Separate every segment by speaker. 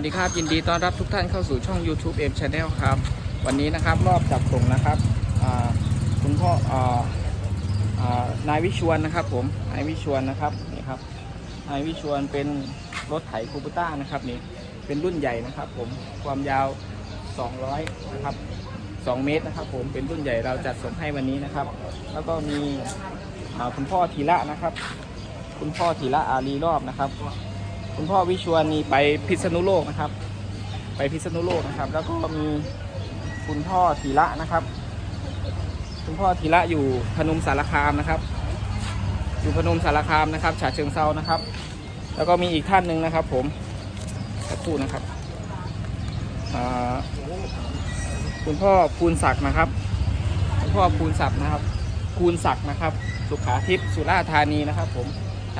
Speaker 1: สวัสดีครับยินดีต้อนรับทุกท่านเข้าสู่ช่อง YouTube M Channel ครับ วันนี้นะครับรอบจับส่งนะครับคุณพ่อนายวิชวนนะครับ ผมนายวิชวนนะครับนี่ครับนายวิชวนเป็นรถไถคูปต้านะครับนี่เป็นรุ่นใหญ่นะครับ ผมความยาว 200นะครับ2เมตรนะครับ ผมเป็นรุ่นใหญ่เราจัดส่งให้วันนี้นะครับ แล้วก็มีคุณพ่อธีระนะครับ คุณพ่อธีระอารีรอบนะครับ คุณพ่อวิชวนีไปพิษณุโลกนะครับ ไปพิษณุโลกนะครับ แล้วก็มีคุณพ่อธีระนะครับ คุณพ่อธีระอยู่พนมสารคามนะครับ อยู่พนมสารคามนะครับฉะเชิงเซานะครับ แล้วก็มีอีกท่านหนึ่งนะครับ ผมสักครู่นะครับคุณพ่อภูนศักดิ์นะครับคุณพ่อภูนศักดิ์นะครับภูนศักดิ์นะครับ สุขาทิพย์สุราธานีนะครับ ผม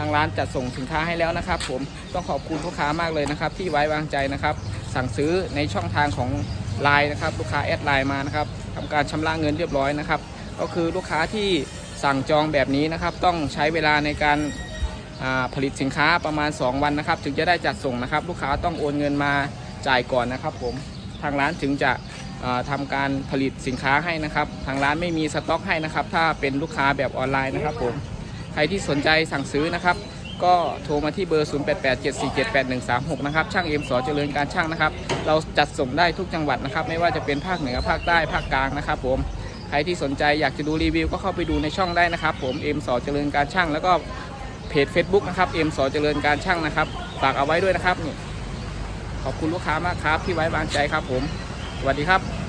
Speaker 1: างร้านจัดส่งสินค้าให้แล้วนะครับ ผมต้องขอบคุณลูกค้ามากเลยนะครับ ที่ไว้วางใจนะครับ สั่งซื้อในช่องทางของไลน์นะครับลูกค้าแอดไลน์มานะครับทำการชำระเงินเรียบร้อยนะครับ ก็คือลูกค้าที่สั่งจองแบบนี้นะครับ ต้องใช้เวลาในการผลิตสินค้าประมาณ 2 วันนะครับ ถึงจะได้จัดส่งนะครับ ลูกค้าต้องโอนเงินมาจ่ายก่อนนะครับ ผมทางร้านถึงจะอ่าทำการผลิตสินค้าให้นะครับ ทางร้านไม่มีสต็อกให้นะครับ ถ้าเป็นลูกค้าแบบออนไลน์นะครับผม ใครที่สนใจสั่งซื้อนะครับ ก็โทรมาที่เบอร์ 0887478136 นะครับ ช่างเอ็มสอเจริญการช่างนะครับ เราจัดส่งได้ทุกจังหวัดนะครับ ไม่ว่าจะเป็นภาคเหนือภาคใต้ภาคกลางนะครับ ผม ใครที่สนใจอยากจะดูรีวิวก็เข้าไปดูในช่องได้นะครับ ผมเอ็มสอเจริญการช่าง แล้วก็เพจ Facebook นะครับเอ็มสอเจริญการช่างนะครับ ฝากเอาไว้ด้วยนะครับนี่ขอบคุณลูกค้ามากครับที่ไว้วางใจครับผม สวัสดีครับ